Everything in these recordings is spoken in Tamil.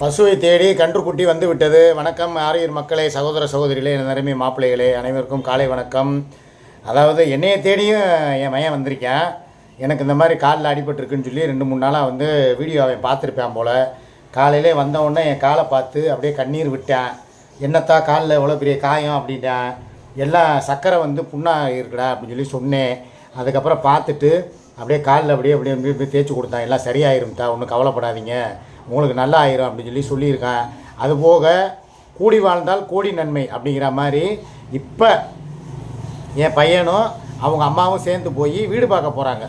பசுவை தேடி கன்றுக்குட்டி வந்து விட்டது வணக்கம் ஆரியர் மக்களே சகோதர சகோதரிகளே என் நிரம்பி மாப்பிள்ளைகளே அனைவருக்கும் காலை வணக்கம். அதாவது என்னையை தேடியும் என் மையன் வந்திருக்கேன். எனக்கு இந்த மாதிரி காலில் அடிபட்டுருக்குன்னு சொல்லி ரெண்டு மூணு நாளாக வந்து வீடியோ அவன் பார்த்துருப்பேன் போல். காலையிலே வந்தவுடனே என் காலை பார்த்து அப்படியே கண்ணீர் விட்டேன். என்னத்தா காலில் எவ்வளோ பெரிய காயம் அப்படின்ட்டேன். எல்லாம் சக்கரை வந்து புண்ணாக இருக்குடா அப்படின்னு சொல்லி சொன்னேன். அதுக்கப்புறம் பார்த்துட்டு அப்படியே காலில் அப்படியே அப்படியே அப்படியே தேய்ச்சி கொடுத்தான் எல்லாம் சரியாயிரும்தா ஒன்றும் கவலைப்படாதீங்க. உங்களுக்கு நல்லா ஆயிரும் அப்படின்னு சொல்லி சொல்லியிருக்கேன். அதுபோக கூடி வாழ்ந்தால் கோடி நன்மை அப்படிங்கிற மாதிரி இப்போ என் பையனும் அவங்க அம்மாவும் சேர்ந்து போய் வீடு பார்க்க போகிறாங்க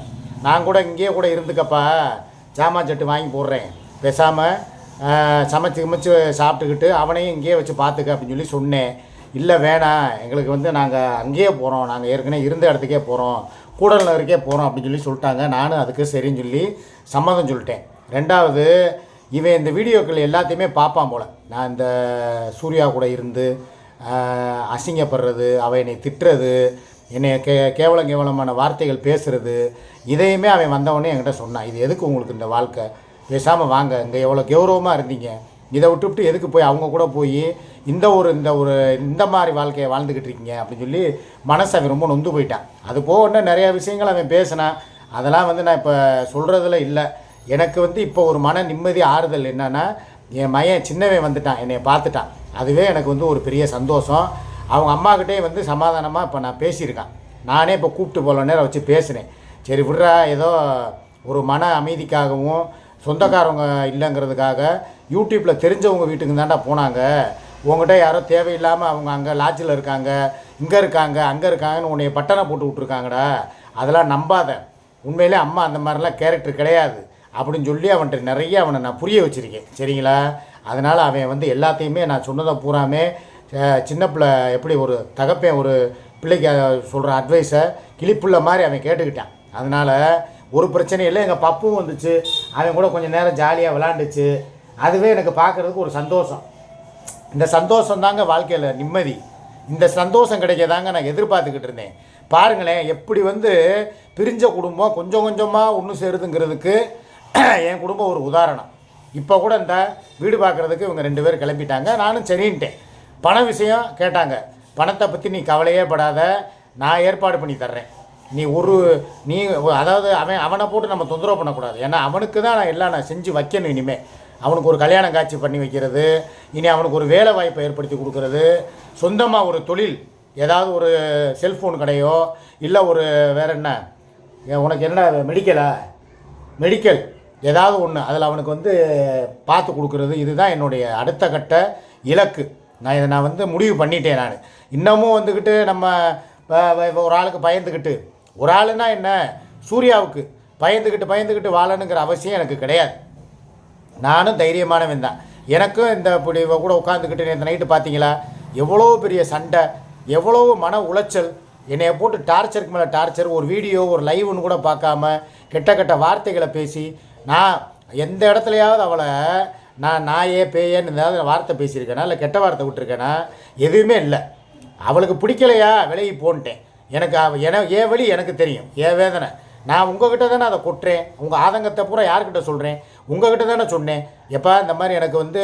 நான் கூட இங்கேயே கூட இருந்துக்கப்பா சாமான் சட்டு வாங்கி போடுறேன். பேசாமல் சமைச்சு கிமைச்சு சாப்பிட்டுக்கிட்டு அவனையும் இங்கேயே வச்சு பார்த்துக்க அப்படின்னு சொல்லி சொன்னேன். இல்லை வேணாம். எங்களுக்கு வந்து நாங்கள் அங்கேயே போகிறோம் நாங்கள் ஏற்கனவே இருந்த இடத்துக்கே போகிறோம் கூடல் நகருக்கே போகிறோம் அப்படின்னு சொல்லி சொல்லிட்டாங்க. நானும் அதுக்கு சரின்னு சொல்லி சம்மதம் சொல்லிட்டேன். ரெண்டாவது இவன் இந்த வீடியோக்கள் எல்லாத்தையுமே பார்ப்பான் போல். நான் இந்த சூர்யா கூட இருந்து அசிங்கப்படுறது அவன் என்னை திட்டுறது என்னை கே கேவலம் கேவலமான வார்த்தைகள் பேசுறது இதையுமே அவன் வந்தவொடனே என்கிட்ட சொன்னான். இது எதுக்கு உங்களுக்கு இந்த வாழ்க்கை? பேசாமல் வாங்க இங்கே எவ்வளோ கௌரவமாக இருந்தீங்க? இதை விட்டுவிட்டு எதுக்கு போய் அவங்க கூட போய் இந்த ஒரு இந்த ஒரு இந்த மாதிரி வாழ்க்கையை வாழ்ந்துக்கிட்டு இருக்கீங்க அப்படின்னு சொல்லி மனசை அவன் ரொம்ப நொந்து போயிட்டான். அது போக இன்னும் நிறையா விஷயங்கள் அவன் பேசினான். அதெல்லாம் வந்து நான் இப்போ சொல்கிறதுல இல்லை. எனக்கு வந்து இப்போ ஒரு மன நிம்மதி ஆறுதல் என்னென்னா என் மயன் சின்னவன் வந்துட்டான் என்னை பார்த்துட்டான். அதுவே எனக்கு வந்து ஒரு பெரிய சந்தோஷம். அவங்க அம்மாக்கிட்டே வந்து சமாதானமாக இப்போ நான் பேசியிருக்கேன். நானே இப்போ கூப்பிட்டு போகல நேரம் வச்சு பேசினேன். சரி விட்றா ஏதோ ஒரு மன அமைதிக்காகவும் சொந்தக்காரவங்க இல்லைங்கிறதுக்காக யூடியூப்பில் தெரிஞ்சவங்க வீட்டுக்கு தாண்டா போனாங்க. உங்ககிட்ட யாரோ தேவையில்லாமல் அவங்க அங்கே லாட்ஜில் இருக்காங்க இங்கே இருக்காங்க அங்கே இருக்காங்கன்னு உன்னைய பட்டனை போட்டு விட்ருக்காங்கடா அதெல்லாம் நம்பாத. உண்மையிலே அம்மா அந்த மாதிரிலாம் கேரக்டர் கிடையாது. அப்படின்னு சொல்லி அவன்கிட்ட நிறைய அவனை நான் புரிய வச்சுருக்கேன். சரிங்களா? அதனால் அவன் வந்து எல்லாத்தையுமே நான் சொன்னதை பூராமே சின்ன பிள்ளை எப்படி ஒரு தகப்பேன் ஒரு பிள்ளைக்கு சொல்கிற அட்வைஸை கிளிப்புள்ள மாதிரி அவன் கேட்டுக்கிட்டான். அதனால் ஒரு பிரச்சனையும் இல்லை. எங்கள் பப்பும் வந்துச்சு. அவன் கூட கொஞ்சம் நேரம் ஜாலியாக விளாண்டுச்சு. அதுவே எனக்கு பார்க்குறதுக்கு ஒரு சந்தோஷம். இந்த சந்தோஷம் தாங்க வாழ்க்கையில் நிம்மதி. இந்த சந்தோஷம் கிடைக்கதாங்க நான் எதிர்பார்த்துக்கிட்டு இருந்தேன். பாருங்களேன் எப்படி வந்து பிரிஞ்ச குடும்பம் கொஞ்சம் கொஞ்சமாக ஒன்று சேருதுங்கிறதுக்கு என் குடும்பம் ஒரு உதாரணம். இப்போ கூட இந்த வீடு பார்க்குறதுக்கு இவங்க ரெண்டு பேர் கிளம்பிட்டாங்க. நானும் சரின்ட்டேன். பண விஷயம் கேட்டாங்க. பணத்தை பற்றி நீ கவலையே படாத. நான் ஏற்பாடு பண்ணி தர்றேன். நீ ஒரு நீ அதாவது அவன் அவனை போட்டு நம்ம தொந்தரவு பண்ணக்கூடாது. ஏன்னா அவனுக்கு தான் நான் எல்லாம் நான் செஞ்சு வைக்கணும் இனிமேல் அவனுக்கு ஒரு கல்யாணம் காட்சி பண்ணி வைக்கிறது இனி அவனுக்கு ஒரு வேலை வாய்ப்பை ஏற்படுத்தி கொடுக்கறது சொந்தமாக ஒரு தொழில் ஏதாவது ஒரு செல்ஃபோன் கடையோ இல்லை ஒரு வேற என்ன உனக்கு என்ன மெடிக்கலா மெடிக்கல் ஏதாவது ஒன்று அதில் அவனுக்கு வந்து பார்த்து கொடுக்குறது இதுதான் என்னுடைய அடுத்த கட்ட இலக்கு. நான் இதை நான் வந்து முடிவு பண்ணிட்டேன் நான். இன்னமும் வந்துக்கிட்டு நம்ம ஒரு ஆளுக்கு பயந்துக்கிட்டு ஒரு ஆளுனா என்ன? சூர்யாவுக்கு. பயந்துக்கிட்டு பயந்துக்கிட்டு வாழணுங்கிற அவசியம் எனக்கு கிடையாது. நானும் தைரியமானவன் தான். எனக்கும் இந்த இப்படி கூட உட்காந்துக்கிட்டு இந்த நைட்டு பார்த்தீங்களா எவ்வளோ பெரிய சண்டை எவ்வளோ மன உளைச்சல். என்னைய போட்டு டார்ச்சருக்கு மேலே டார்ச்சர் ஒரு வீடியோ ஒரு லைவ்னு கூட பார்க்காம கெட்ட கெட்ட வார்த்தைகளை பேசி நான் எந்த இடத்துலையாவது அவளை நான் நாயே பேயேன்னு ஏதாவது வார்த்தை பேசியிருக்கேனா இல்லை கெட்ட வார்த்தை விட்டுருக்கேனா? எதுவுமே இல்லை. அவளுக்கு பிடிக்கலையா? விலகி போன்ட்டேன். எனக்கு என ஏன் வழி எனக்கு தெரியும். ஏன் வேதனை. நான் உங்ககிட்ட தானே அதை கொட்டுறேன். உங்கள் ஆதங்கத்தை பூரா யார்கிட்ட சொல்கிறேன் உங்ககிட்ட தானே சொன்னேன். எப்போ இந்த மாதிரி எனக்கு வந்து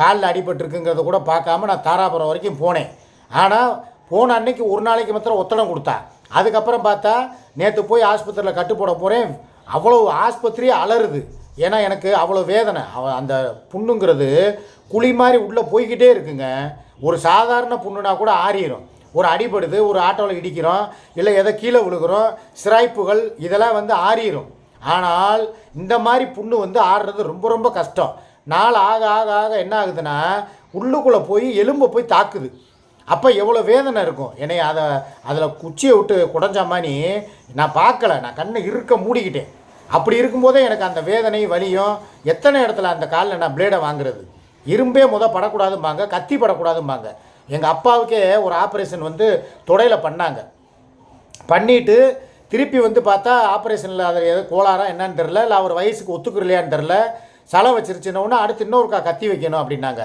காலில் அடிபட்டிருக்குங்கிறத கூட பார்க்காம நான் தாராபுரம் வரைக்கும் போனேன். ஆனால் போன அன்னைக்கு ஒரு நாளைக்கு மாத்திரம் ஒத்தடம் கொடுத்தா. அதுக்கப்புறம் பார்த்தா நேற்று போய் ஆஸ்பத்திரியில் கட்டு போகிறேன் அவ்வளோ ஆஸ்பத்திரியே அலறுது. ஏன்னா எனக்கு அவ்வளோ வேதனை. அவ அந்த புண்ணுங்கிறது குழி மாதிரி உள்ளே போய்கிட்டே இருக்குங்க. ஒரு சாதாரண புண்ணுனா கூட ஆறிடும் ஒரு அடிபடுது ஒரு ஆட்டோவில் இடிக்கிறோம் இல்லை எதை கீழே விழுகிறோம் சிராய்ப்புகள் இதெல்லாம் வந்து ஆறிடும் ஆனால் இந்த மாதிரி புண்ணு வந்து ஆடுறது ரொம்ப ரொம்ப கஷ்டம். நாள் ஆக ஆக ஆக என்ன ஆகுதுன்னா உள்ளுக்குள்ளே போய் எலும்பை போய் தாக்குது. அப்போ எவ்வளோ வேதனை இருக்கும். என்னை அதை அதில் குச்சியை விட்டு குடஞ்ச மாதிரி நான் பார்க்கல. நான் கண்ணை இருக்க மூடிக்கிட்டேன். அப்படி இருக்கும்போதே எனக்கு அந்த வேதனை வலியும் எத்தனை இடத்துல அந்த காலில் நான் பிளேடை வாங்குறது? இரும்பே முத படக்கூடாதும்பாங்க கத்தி படக்கூடாதும்பாங்க. எங்கள் அப்பாவுக்கே ஒரு ஆப்ரேஷன் வந்து தொடையில் பண்ணாங்க. பண்ணிட்டு திருப்பி வந்து பார்த்தா ஆப்ரேஷனில் அதில் எது கோளாரா என்னன்னு தெரில இல்லை அவர் வயசுக்கு ஒத்துக்குறலையான்னு தெரில சலை வச்சிருச்சுனோன்னா அடுத்து இன்னொருக்கா கத்தி வைக்கணும் அப்படின்னாங்க.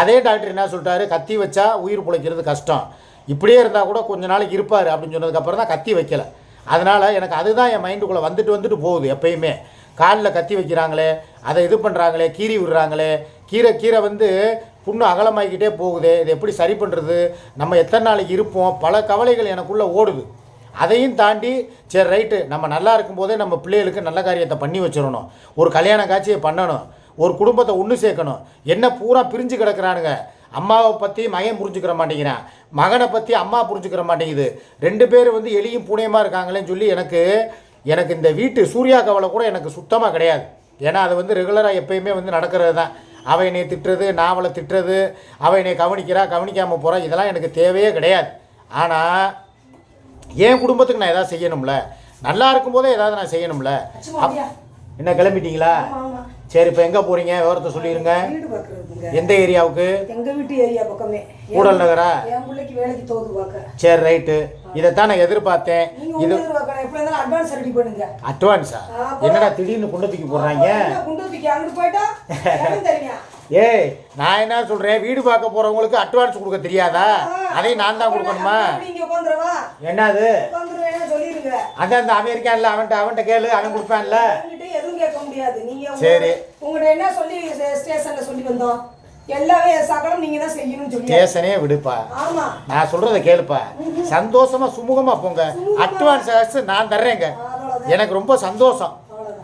அதே டாக்டர் என்ன சொல்லிட்டாரு கத்தி வச்சா உயிர் பிழைக்கிறது கஷ்டம். இப்படியே இருந்தால் கூட கொஞ்ச நாளைக்கு இருப்பார் அப்படின்னு சொன்னதுக்கப்புறம் தான் கத்தி வைக்கல. அதனால் எனக்கு அதுதான் என் மைண்டுக்குள்ளே வந்துட்டு வந்துட்டு போகுது எப்பயுமே. காலில் கத்தி வைக்கிறாங்களே அதை இது பண்ணுறாங்களே கீறி விடுறாங்களே கீரை கீரை வந்து புண்ணு அகலமாகிக்கிட்டே போகுது இதை எப்படி சரி பண்ணுறது நம்ம எத்தனை நாளைக்கு இருப்போம்? பல கவலைகள் எனக்குள்ளே ஓடுது. அதையும் தாண்டி சரி ரைட்டு நம்ம நல்லா இருக்கும்போதே நம்ம பிள்ளைகளுக்கு நல்ல காரியத்தை பண்ணி வச்சிடணும். ஒரு கல்யாண காட்சியை பண்ணணும். ஒரு குடும்பத்தை ஒன்று சேர்க்கணும். என்ன பூரா பிரிஞ்சு கிடக்குறானுங்க. அம்மாவை பற்றி மகன் புரிஞ்சுக்கிற மாட்டேங்கிறான். மகனை பற்றி அம்மா புரிஞ்சுக்கிற மாட்டேங்குது. ரெண்டு பேர் வந்து எளியும் புனையமாக இருக்காங்களேன்னு சொல்லி எனக்கு எனக்கு இந்த வீட்டு சூர்யா கவலை கூட எனக்கு சுத்தமாக கிடையாது. ஏன்னா அது வந்து ரெகுலராக எப்பயுமே வந்து நடக்கிறது தான் அவள் என்னை திட்டுறது அவளை திட்டுறது அவள் என்னை கவனிக்கிறா கவனிக்காமல் போகிறா இதெல்லாம் எனக்கு தேவையே கிடையாது. ஆனால் என் குடும்பத்துக்கு நான் எதாவது செய்யணும்ல? நல்லா இருக்கும்போதே ஏதாவது நான் செய்யணும்ல? அப்படியா? என்ன கிளம்பிட்டீங்களா. சரி இப்போ எங்கே போகிறீங்க விவரத்தை சொல்லிடுங்க எந்த ஏரியாவுக்கு? எங்க வீட்டு ஏரியா பக்கமே. கூடல் நகரா? என் பிள்ளைக்கு வேலைக்கு தோது பார்க்க. சரி ரைட்டு. இதைத்தான் நான் எதிர்பார்த்தேன். இது அட்வான்ஸ் ரெடி பண்ணுங்க. அட்வான்ஸா ஆமா. என்னடா திடீர்னு கொண்டு தூக்கி போடுறாங்க? என்ன குண்டு தூக்கி? அங்கிட்டு போயிட்டா எனக்கு தெரியும்? ஏய் நான் என்ன சொல்கிறேன் வீடு பார்க்க போகிறவங்களுக்கு அட்வான்ஸ் கொடுக்க தெரியாதா? அதையும் நான் தான் கொடுக்கணுமா? என்னது? அந்த அந்த அமெரிக்கான்ல அவன்கிட்ட அவன்கிட்ட கேளு அவன் கொடுப்பான்ல. சரி. உங்கள்ட்ட என்ன சொல்லி ஸ்டேஷன்ல சொல்லி வந்தோம்? எல்லாமே சகலம் நீங்க தான் செய்யணும்னு சொல்லி ஸ்டேஷனே விடுப்பா. ஆமா. நான் சொல்கிறத கேளுப்பா. சந்தோஷமா சுமூகமா போங்க. அட்வான்ஸ் காசு நான் தர்றேங்க. எனக்கு ரொம்ப சந்தோஷம்.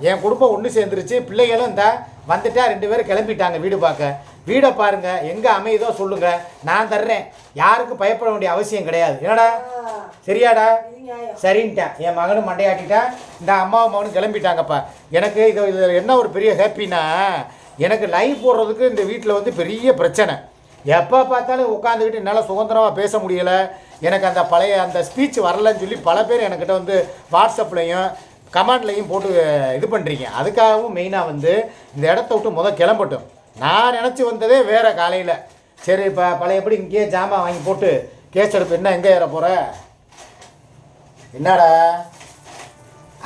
என் குடும்பம் ஒன்று சேர்ந்துருச்சு. பிள்ளைகளும் இந்த வந்துட்டா ரெண்டு பேரும் கிளம்பிட்டாங்க வீடு பார்க்க. வீடை பாருங்க. எங்கே அமையுதோ சொல்லுங்க. நான் தர்றேன். யாருக்கும் பயப்பட வேண்டிய அவசியம் கிடையாது. என்னடா? சரியாடா? சரின்ட்டேன். என் மகனும் மண்டையாட்டிட்டான் இந்த அம்மாவும் மகனும் கிளம்பிட்டாங்கப்பா. எனக்கு இது என்ன ஒரு பெரிய ஹாப்பினா எனக்கு லைவ் போடுறதுக்கு இந்த வீட்டில் வந்து பெரிய பிரச்சனை. எப்போ பார்த்தாலும் உட்காந்துக்கிட்டு என்னால் சுதந்திரமாக பேச முடியலை. எனக்கு அந்த பழைய அந்த ஸ்பீச் வரலன்னு சொல்லி பல பேர் என்கிட்ட வந்து வாட்ஸ்அப்லேயும் கமெண்ட்லையும் போட்டு இது பண்ணுறீங்க அதுக்காகவும் மெயினாக வந்து இந்த இடத்த விட்டு முதல் கிளம்பட்டும். நான் நினச்சி வந்ததே வேறு காலையில். சரி இப்போ பழையபடி இங்கேயே ஜாமான் வாங்கி போட்டு கேஸ் எடுப்பு என்ன எங்கே ஏற போகிற என்னடா?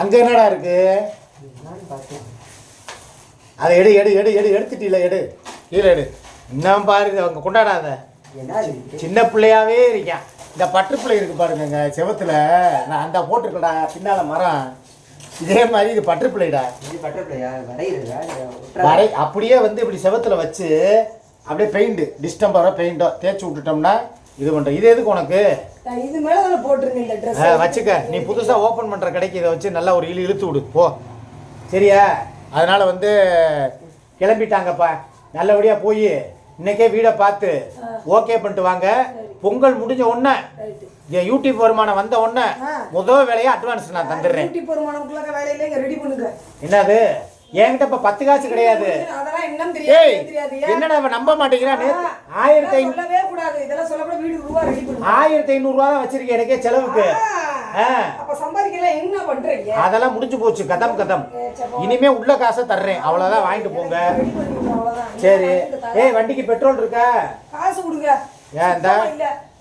அங்கே என்னடா இருக்குது அதை எடு எடு எடு எடு எடுத்துட்டீல எடு. கீழே எடு. இன்னும் பாரு அவங்க கொண்டாடாத. சின்ன பிள்ளையாவே இருக்கான். இந்த பட்டு பிள்ளை இருக்கு பாருங்கங்க செவத்துல. நான் அந்த போட்டிருக்கடா பின்னால மரம். இதே மாதிரி இது பட்டு பிள்ளைடா இது பட்டர்ஃப்ளையா வரைகிறதா வரை அப்படியே வந்து இப்படி செவத்துல வச்சு அப்படியே பெயிண்ட் டிஸ்டம்பரோ பெயிண்டோ தேய்ச்சி விட்டுட்டோம்னா இது பண்ணுறோம் இது எதுக்கு உனக்கு? இது மேல இந்த ட்ரெஸ் வச்சுக்க. நீ புதுசாக ஓப்பன் பண்ணுற கடைக்கு இதை வச்சு நல்லா ஒரு இழு இழுத்து விடு. போ. சரியா? அதனால் வந்து கிளம்பிட்டாங்கப்பா. நல்லபடியாக போய் இன்னைக்கே வீடை பார்த்து ஓகே பண்ணிட்டு வாங்க. பொங்கல் முடிஞ்ச உடனே என் யூடியூப் வருமானம் வந்த உடனே. முதல் வேலையை அட்வான்ஸ் நான் தந்துடுறேன். வேலையில ரெடி பண்ணுங்க. என்னது? என்கிட்ட இப்போ பத்து காசு கிடையாது. என்னடா நம்ப மாட்டேங்கிறான்? நேத்து ஆ, ஆயிரத்தி ஐநூறு சொல்லக்கூட வீடு ரூபா ஆயிரத்தி தான் வச்சிருக்கேன் எனக்கே செலவுக்கு. அப்ப சம்பாதிக்கலாம் என்ன பண்றீங்க அதெல்லாம் முடிஞ்சு போச்சு கதம் கதம் இனிமே உள்ள காசை தர்றேன் அவ்வளோதான் வாங்கிட்டு போங்க அவ்வளவுதான் சரி ஏய் வண்டிக்கு பெட்ரோல் இருக்கா காசு கொடுங்க ஏன் இந்தா?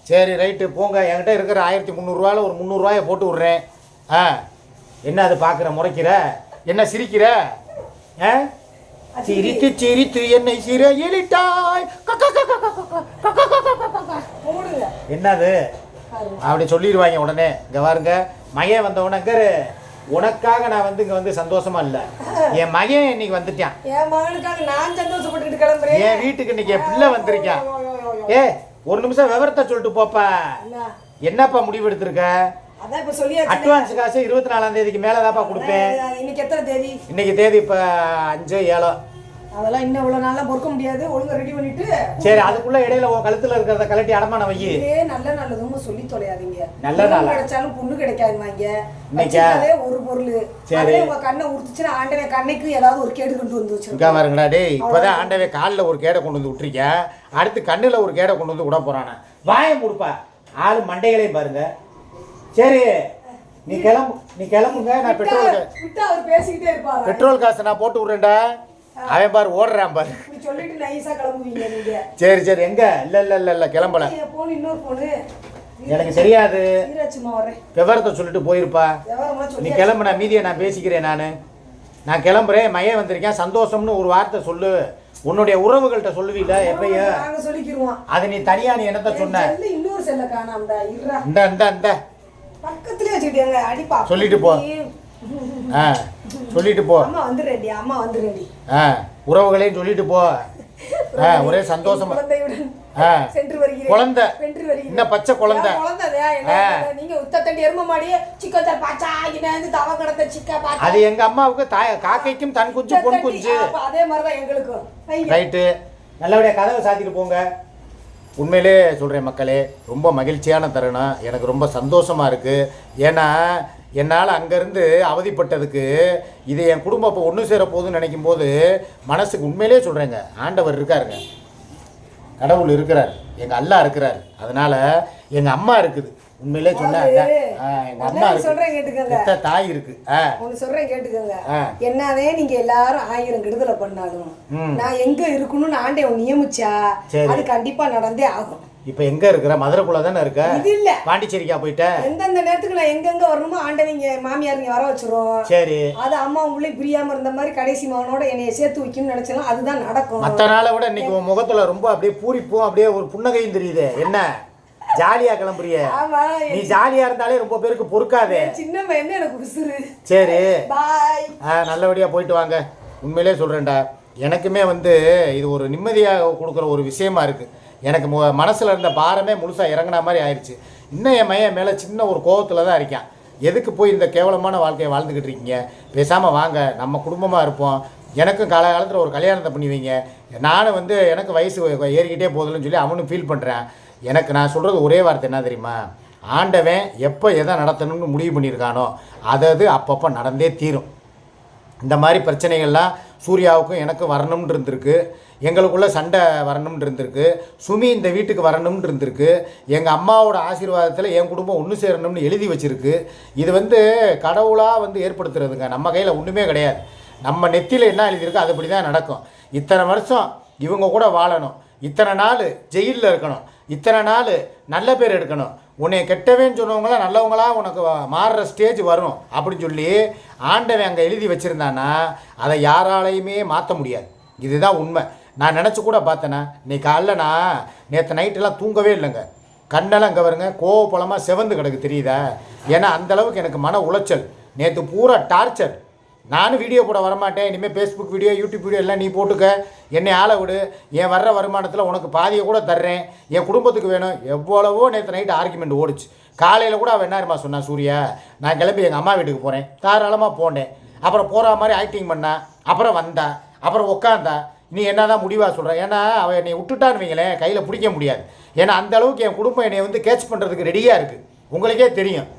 சரி ரைட்டு போங்க என்கிட்ட இருக்கிற ஆயிரத்தி முந்நூறுரூவாயில் ஒரு முந்நூறுரூவாயை போட்டு விட்றேன் ஆ என்ன அது பார்க்குற முறைக்கிற என்ன சிரிக்கிற ஆ சிரித்து சிரித்து என்னை சிறையிலிட்டாய் என்னது. அப்படி சொல்லிடுவாங்க உடனே. இங்கே பாருங்க மகன் வந்த உடனே உனக்காக நான் வந்து இங்கே வந்து சந்தோஷமா இல்லை. என் மகன் இன்னைக்கு வந்துட்டான். என் மகனுக்காக நான் சந்தோஷப்பட்டுக்கிட்டு கிளம்புறேன். என் வீட்டுக்கு இன்னைக்கு என் பிள்ளை வந்திருக்கான். ஏ ஒரு நிமிஷம் விவரத்தை சொல்லிட்டு போப்பா. என்ன? என்னப்பா முடிவு எடுத்திருக்க? அட்வான்ஸ் காசு இருபத்தி நாலாம் தேதிக்கு மேலே தான்ப்பா கொடுப்பேன் இன்னைக்கு எத்தனை தேதி? இன்னைக்கு தேதி இப்போ அஞ்சு ஏழோ. அதெல்லாம் இன்னும் இவ்வளவு நாளா பொறுக்க முடியாது. ஒழுங்கா ரெடி பண்ணிட்டு சரி அதுக்குள்ள இடையில உன் கழுத்துல இருக்கிறத கலட்டி அடமான வை. இதே நல்ல நல்லதும் சொல்லி தொலையாதீங்க. நல்ல நாளா? கிடைச்சாலும் பொண்ணு கிடைக்காதுமாங்க இன்னைக்கா? ஒரு பொருள். சரி. உங்க கண்ணை உறுத்துச்சுன்னா ஆண்டவன் கண்ணைக்கு ஏதாவது ஒரு கேடு கொண்டு வந்து இங்க வச்சிருக்கோம் பாருங்கடா டேய் இப்போதான் ஆண்டவே காலில் ஒரு கேடை கொண்டு வந்து விட்டுருக்கேன் அடுத்து கண்ணில் ஒரு கேடை கொண்டு வந்து விட போறானே. வாயை முடுப்பா. ஆளு மண்டைகளையும் பாருங்க. சரி நீ கிளம்பு நீ கிளம்புங்க. நான் பெட்ரோல் பெட்ரோல் காசு நான் போட்டு விட்றேன்டா. அவன் பாரு ஓடுறான் பாரு. சொல்லிட்டு நைஸா கிளம்புவீங்க நீங்க. சரி சரி எங்க? இல்ல இல்ல இல்ல இல்ல கிளம்பல. போன் இன்னொரு போனு எனக்கு தெரியாது. விவரத்தை சொல்லிட்டு போயிருப்பா. நீ சொல்லி கிளம்பு நான் மீதியை நான் பேசிக்கிறேன் நான். நான் கிளம்புறேன் மையம் வந்திருக்கேன். சந்தோஷம்னு ஒரு வார்த்தை சொல்லு. உன்னுடைய உறவுகள்கிட்ட சொல்லுவீல எப்பயும் அது நீ தனியா நீ என்னத்த சொன்ன? இன்னொரு செல்ல காணாமடா இந்த இந்த இந்த பக்கத்துலயே வச்சுக்கிட்டேங்க அடிப்பா. சொல்லிட்டு போ. ஆ சொல்லிட்டு போ. அம்மா வந்துடுறேன்டி அம்மா வந்துடுறேன்டி. ஆ உறவுகளையும் சொல்லிட்டு போ. ஆ ஒரே சந்தோஷமா. சென்று வருகிறேன். குழந்தை. இன்னும் பச்சை குழந்தை. என்ன? நீங்க உத்தத்தண்டி எரும மாடியே சிக்கன் பாச்சா இருந்து தவ கடத்த சிக்க அது எங்க அம்மாவுக்கு தாய் காக்கைக்கும் தன் குஞ்சு பொன் குஞ்சு. அப்ப அதே மாதிரிதான் எங்களுக்கும். வைங்க. ரைட்டு நல்லபடியாக கதவை சாத்திட்டு போங்க. உண்மையிலே சொல்கிறேன் மக்களே ரொம்ப மகிழ்ச்சியான தருணம். எனக்கு ரொம்ப சந்தோஷமாக இருக்குது ஏன்னா என்னால் அங்கேருந்து அவதிப்பட்டதுக்கு இது என் குடும்பம் இப்போ ஒன்று சேர போகுதுன்னு நினைக்கும் போது மனசுக்கு உண்மையிலே சொல்கிறேங்க. ஆண்டவர் இருக்காருங்க. கடவுள் இருக்கிறார். எங்கள் அல்லா இருக்கிறார். அதனால் எங்கள் அம்மா இருக்குது. உண்மையிலே சொன்னேன். அது, எங்கள் அம்மா இருக்கு கேட்டுக்கோங்க. தாய் இருக்கு. ஆ. ஒண்ணு சொல்றேன் கேட்டுக்கோங்க. என்னதே நீங்க எல்லாரும் ஆயிரம் கெடுதலை பண்ணாலும். நான் எங்க இருக்கணும்னு ஆண்டவன் நியமிச்சா. அது கண்டிப்பா நடந்தே ஆகும். இப்போ எங்கே இருக்கிற? மதுரைக்குள்ளே தானே இருக்க? இது இல்ல. பாண்டிச்சேரிக்கா போயிட்ட? எந்தெந்த நேரத்துக்கு நான் எங்கெங்க வரணுமோ ஆண்டவங்க மாமியாருங்க வர வச்சிரும் சரி. அது அம்மா உள்ளே பிரியாம இருந்த மாதிரி கடைசி மகனோட என்னைய சேர்த்து வைக்கணும்னு நினைச்சாலும் அதுதான் நடக்கும். மற்ற நாளை விட இன்னைக்கு உன் முகத்துல ரொம்ப அப்படியே பூரிப்பும் அப்படியே ஒரு புன்னகையும் தெரியுது. என்ன? ஜாலியா கிளம்புறிய. ஆமா நீ ஜாலியா இருந்தாலே ரொம்ப பேருக்கு பொறுக்காதே. சின்ன பையன் எனக்கு உசுரு சரி. பாய் ஆ நல்லபடியா போயிட்டு வாங்க. உண்மையிலே சொல்றேன்டா. எனக்குமே வந்து இது ஒரு நிம்மதியாக கொடுக்குற ஒரு விஷயமா இருக்கு. எனக்கு மு மனசில் இருந்த பாரமே முழுசாக இறங்குன மாதிரி ஆயிடுச்சு இன்னும் என் மையன் மேலே சின்ன ஒரு கோபத்தில் தான் இருக்கான். எதுக்கு போய் இந்த கேவலமான வாழ்க்கையை வாழ்ந்துக்கிட்டு இருக்கீங்க? பேசாமல் வாங்க நம்ம குடும்பமாக இருப்போம். எனக்கும் காலகாலத்தில் ஒரு கல்யாணத்தை பண்ணி வைங்க. நானும் வந்து எனக்கு வயசு ஏறிக்கிட்டே போகுதுன்னு சொல்லி அவனும் ஃபீல் பண்ணுறேன் எனக்கு நான் சொல்கிறது ஒரே வார்த்தை என்ன தெரியுமா? ஆண்டவன் எப்போ எதை நடத்தணும்னு முடிவு பண்ணியிருக்கானோ அது அது அப்பப்போ நடந்தே தீரும். இந்த மாதிரி பிரச்சனைகள்லாம் சூர்யாவுக்கும் எனக்கும் வரணும்னு இருந்திருக்கு. எங்களுக்குள்ளே சண்டை வரணும்னு இருந்திருக்கு. சுமி இந்த வீட்டுக்கு வரணும்னு இருந்திருக்கு. எங்கள் அம்மாவோட ஆசீர்வாதத்தில் என் குடும்பம் ஒன்று சேரணும்னு எழுதி வச்சுருக்கு. இது வந்து கடவுளாக வந்து ஏற்படுத்துறதுங்க. நம்ம கையில் ஒன்றுமே கிடையாது. நம்ம நெத்தியில் என்ன எழுதியிருக்கோ அதுபடி தான் நடக்கும். இத்தனை வருஷம் இவங்க கூட வாழணும். இத்தனை நாள் ஜெயிலில் இருக்கணும். இத்தனை நாள் நல்ல பேர் எடுக்கணும். உன்னை கெட்டவேன்னு சொன்னவங்களாம் நல்லவங்களா உனக்கு மாறுற ஸ்டேஜ் வரும் அப்படின்னு சொல்லி ஆண்டவன் அங்கே எழுதி வச்சுருந்தான்னா அதை யாராலையுமே மாற்ற முடியாது. இதுதான் உண்மை. நான் நினச்சி கூட பார்த்தேனா இன்னைக்கு காலைல நான் நேற்று நைட்டெல்லாம் தூங்கவே இல்லைங்க. கண்ணெல்லாம் இங்கே வருங்க கோவப்பழமாக செவந்து கிடக்கு தெரியுதா? ஏன்னா அந்த அளவுக்கு எனக்கு மன உளைச்சல். நேற்று பூரா டார்ச்சர் நானும் வீடியோ போட வரமாட்டேன். இனிமேல் ஃபேஸ்புக் வீடியோ யூடியூப் வீடியோ எல்லாம் நீ போட்டுக்க. என்னை ஆளை விடு. என் வர்ற வருமானத்தில் உனக்கு பாதியை கூட தர்றேன். என் குடும்பத்துக்கு வேணும். எவ்வளவோ நேற்று நைட்டு ஆர்குமெண்ட் ஓடுச்சு. காலையில் கூட அவன் என்னமா சொன்னான் சூர்யா? நான் கிளம்பி எங்கள் அம்மா வீட்டுக்கு போகிறேன் தாராளமாக போனேன் அப்புறம் போகிற மாதிரி ஆக்டிங் பண்ணா அப்புறம் வந்தா அப்புறம் உட்காந்தா நீ என்ன தான் முடிவாக சொல்கிற ஏன்னா அவன் என்னை விட்டுட்டான்னு வைங்களேன். கையில் பிடிக்க முடியாது. ஏன்னா அந்த அளவுக்கு என் குடும்பம் என்னை வந்து கேட்ச் பண்ணுறதுக்கு ரெடியாக இருக்குது உங்களுக்கே தெரியும்.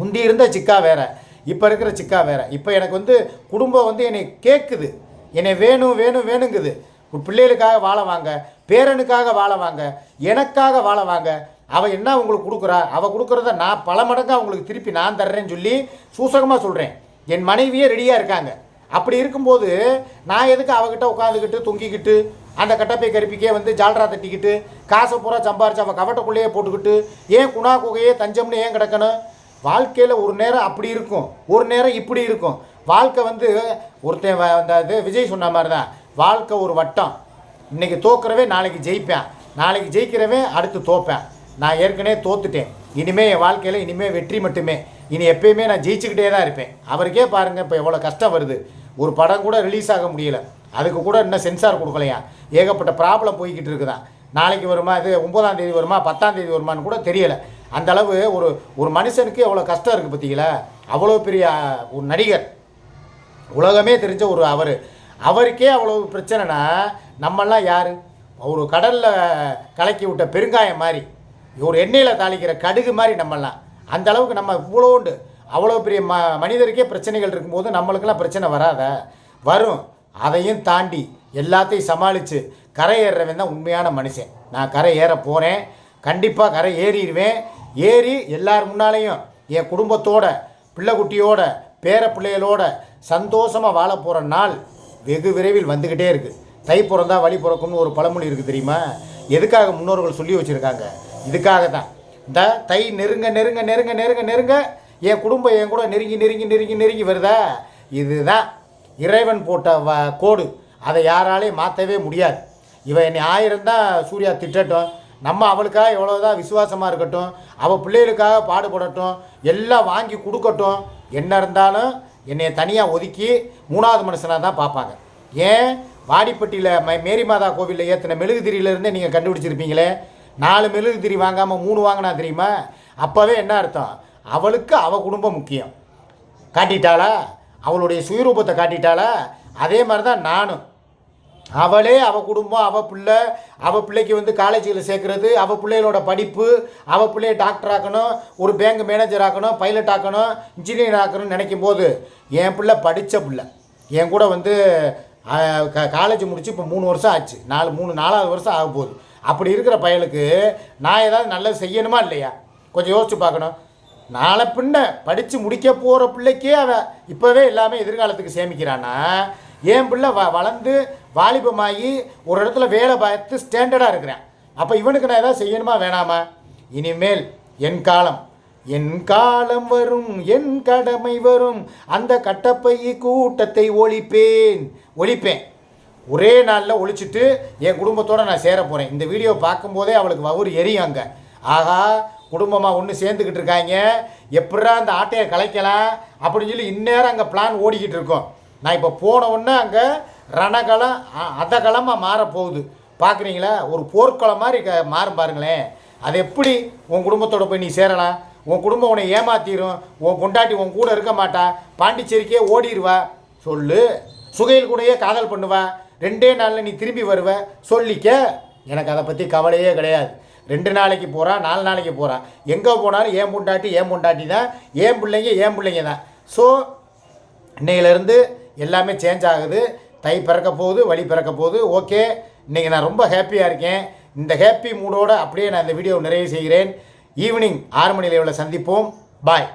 முந்தி இருந்த சிக்கா வேறு. இப்போ இருக்கிற சிக்கா வேற. இப்போ எனக்கு வந்து குடும்பம் வந்து என்னை கேட்குது என்னை வேணும் வேணும் வேணுங்குது. ஒரு பிள்ளைகளுக்காக வாழ வாங்க பேரனுக்காக வாழ வாங்க எனக்காக வாழ வாங்க. அவள் என்ன உங்களுக்கு கொடுக்குறா? அவள் கொடுக்குறத நான் பல மடங்காக அவங்களுக்கு திருப்பி நான் தர்றேன்னு சொல்லி சூசகமாக சொல்கிறேன் என் மனைவியே ரெடியாக இருக்காங்க. அப்படி இருக்கும்போது நான் எதுக்கு அவகிட்ட உட்காந்துக்கிட்டு தொங்கிக்கிட்டு அந்த கட்டப்பை கருப்பிக்கே வந்து ஜால்ரா தட்டிக்கிட்டு காசை பூரா சம்பாரிச்சு அவள் கவட்டக்குள்ளேயே போட்டுக்கிட்டு ஏன் குணா குகையே தஞ்சம்னு ஏன் கிடக்கணும்? வாழ்க்கையில் ஒரு நேரம் அப்படி இருக்கும். ஒரு நேரம் இப்படி இருக்கும். வாழ்க்கை வந்து ஒருத்தன் அந்த இது விஜய் சொன்ன மாதிரி தான் வாழ்க்கை ஒரு வட்டம். இன்னைக்கு தோக்குறவே நாளைக்கு ஜெயிப்பேன். நாளைக்கு ஜெயிக்கிறவன் அடுத்து தோப்பேன். நான் ஏற்கனவே தோத்துட்டேன். இனிமேல் என் வாழ்க்கையில் இனிமேல் வெற்றி மட்டுமே. இனி எப்பயுமே நான் ஜெயிச்சுக்கிட்டே தான் இருப்பேன். அவருக்கே பாருங்கள் இப்போ எவ்வளோ கஷ்டம் வருது. ஒரு படம் கூட ரிலீஸ் ஆக முடியல. அதுக்கு கூட இன்னும் சென்சார் கொடுக்கலையா? ஏகப்பட்ட ப்ராப்ளம் போய்கிட்டு இருக்குதான். நாளைக்கு வருமா இது ஒம்பதாம் தேதி வருமா பத்தாம் தேதி வருமான்னு கூட தெரியலை. அந்த அளவு ஒரு ஒரு மனுஷனுக்கு எவ்வளோ கஷ்டம் இருக்குது பார்த்தீங்களா? அவ்வளோ பெரிய ஒரு நடிகர். உலகமே தெரிஞ்ச ஒரு அவர். அவருக்கே அவ்வளோ பிரச்சனைனா நம்மெல்லாம் யார்? ஒரு கடலில் கலக்கி விட்ட பெருங்காயம் மாதிரி ஒரு எண்ணெயில் தாளிக்கிற கடுகு மாதிரி நம்மெல்லாம். அந்த அளவுக்கு நம்ம இவ்வளோண்டு அவ்வளோ பெரிய ம மனிதருக்கே பிரச்சனைகள் இருக்கும்போது நம்மளுக்கெல்லாம் பிரச்சனை வராத. வரும். அதையும் தாண்டி எல்லாத்தையும் சமாளித்து கரை ஏறுறவன் தான் உண்மையான மனுஷன். நான் கரை ஏற போகிறேன் கண்டிப்பாக கரை ஏறிடுவேன். ஏறி எல்லார் முன்னாலேயும் என் குடும்பத்தோட பிள்ளைக்குட்டியோட பேர பிள்ளைகளோட சந்தோஷமாக வாழ போகிற நாள் வெகு விரைவில் வந்துக்கிட்டே இருக்குது தை பிறந்தா வழி பிறக்கும்னு ஒரு பழமொழி இருக்குது தெரியுமா? எதுக்காக முன்னோர்கள் சொல்லி வச்சுருக்காங்க? இதுக்காக தான் இந்த தை நெருங்க நெருங்க நெருங்க நெருங்க நெருங்க என் குடும்பம் என் கூட நெருங்கி நெருங்கி நெருங்கி நெருங்கி வருதா? இதுதான். இறைவன் போட்ட வ கோடு. அதை யாராலையும் மாற்றவே முடியாது. இவன் என்னை ஆயிரம் தான் சூர்யா திட்டட்டும். நம்ம அவளுக்காக எவ்வளோதான் விசுவாசமாக இருக்கட்டும் அவள் பிள்ளைகளுக்காக பாடுபடட்டும் எல்லாம் வாங்கி கொடுக்கட்டும் என்ன இருந்தாலும் என்னை தனியாக ஒதுக்கி மூணாவது மனுஷனாக தான் பார்ப்பாங்க. ஏன்? வாடிப்பட்டியில் மை மேரி மாதா கோவிலில் ஏற்றின மெழுகுதிரியிலேருந்தே நீங்கள் கண்டுபிடிச்சிருப்பீங்களே? நாலு மெழுகுதிரி வாங்காமல் மூணு வாங்கினா தெரியுமா? அப்போவே என்ன அர்த்தம்? அவளுக்கு அவள் குடும்பம் முக்கியம். காட்டிட்டாளா? அவளுடைய சுயரூபத்தை காட்டிட்டாளா? அதே மாதிரி தான் நானும். அவளே அவள் குடும்பம் அவள் பிள்ளை அவள் பிள்ளைக்கு வந்து காலேஜில் சேர்க்குறது அவள் பிள்ளைகளோட படிப்பு அவள் பிள்ளைய டாக்டர் ஆக்கணும் ஒரு பேங்க் மேனேஜர் ஆக்கணும் பைலட் ஆக்கணும் இன்ஜினியர் ஆக்கணும்னு நினைக்கும் போது என் பிள்ளை படித்த பிள்ளை என் கூட வந்து காலேஜ் முடிச்சு இப்போ மூணு வருஷம் ஆச்சு. நாலு மூணு நாலாவது வருஷம் ஆக போகுது. அப்படி இருக்கிற பயலுக்கு நான் ஏதாவது நல்லது செய்யணுமா இல்லையா? கொஞ்சம் யோசிச்சு பார்க்கணும். நாளை பின்ன படித்து முடிக்க போகிற பிள்ளைக்கே அவன் இப்போவே எல்லாமே எதிர்காலத்துக்கு சேமிக்கிறான்னா என் பிள்ளை வ வளர்ந்து வாலிபமாகி ஒரு இடத்துல வேலை பார்த்து ஸ்டாண்டர்டாக இருக்கிறேன். அப்போ இவனுக்கு நான் ஏதாவது செய்யணுமா? வேணாமா? இனிமேல் என் காலம். என் காலம் வரும் என் கடமை வரும். அந்த கட்டப்பை கூட்டத்தை ஒழிப்பேன். ஒழிப்பேன். ஒரே நாளில் ஒழிச்சிட்டு என் குடும்பத்தோடு நான் சேர போகிறேன் இந்த வீடியோ பார்க்கும்போதே அவளுக்கு வவுறு எரியும் அங்கே. ஆகா குடும்பமாக ஒன்று சேர்ந்துக்கிட்டு இருக்காங்க. எப்படா அந்த ஆட்டையை கலைக்கலாம் அப்படின்னு சொல்லி இந்நேரம் அங்கே பிளான் ஓடிக்கிட்டு இருக்கோம். நான் இப்போ போன உடனே அங்கே ரணகலம் அ- மாறப்போகுது. பார்க்குறீங்களா ஒரு போர்க்களம் மாதிரி க மாறும் பாருங்களேன். அது எப்படி உன் குடும்பத்தோட போய் நீ சேரலாம்? உன் குடும்பம் உன்னை ஏமாத்திரும். உன் பொண்டாட்டி உன் கூட இருக்க மாட்டா. பாண்டிச்சேரிக்கே ஓடிடுவா சொல்லு. சுகையில் கூடயே காதல் பண்ணுவா. ரெண்டே நாளில் நீ திரும்பி வருவ. சொல்லிக்க எனக்கு அதை பற்றி கவலையே கிடையாது. ரெண்டு நாளைக்கு போகிறான் நாலு நாளைக்கு போகிறான் எங்கே போனாலும் ஏன் பொண்டாட்டி ஏன் பொண்டாட்டி தான். ஏன் பிள்ளைங்க ஏன் பிள்ளைங்க தான். ஸோ இன்னையிலேருந்து எல்லாமே சேஞ்ச் ஆகுது. தை பிறக்க போகுது வழி பிறக்க போகுது. ஓகே இன்றைக்கி நான் ரொம்ப ஹாப்பியாக இருக்கேன். இந்த ஹாப்பி மூடோடு அப்படியே நான் இந்த வீடியோ நிறைவு செய்கிறேன். ஈவினிங் ஆறு மணி லைவில் சந்திப்போம். பாய்.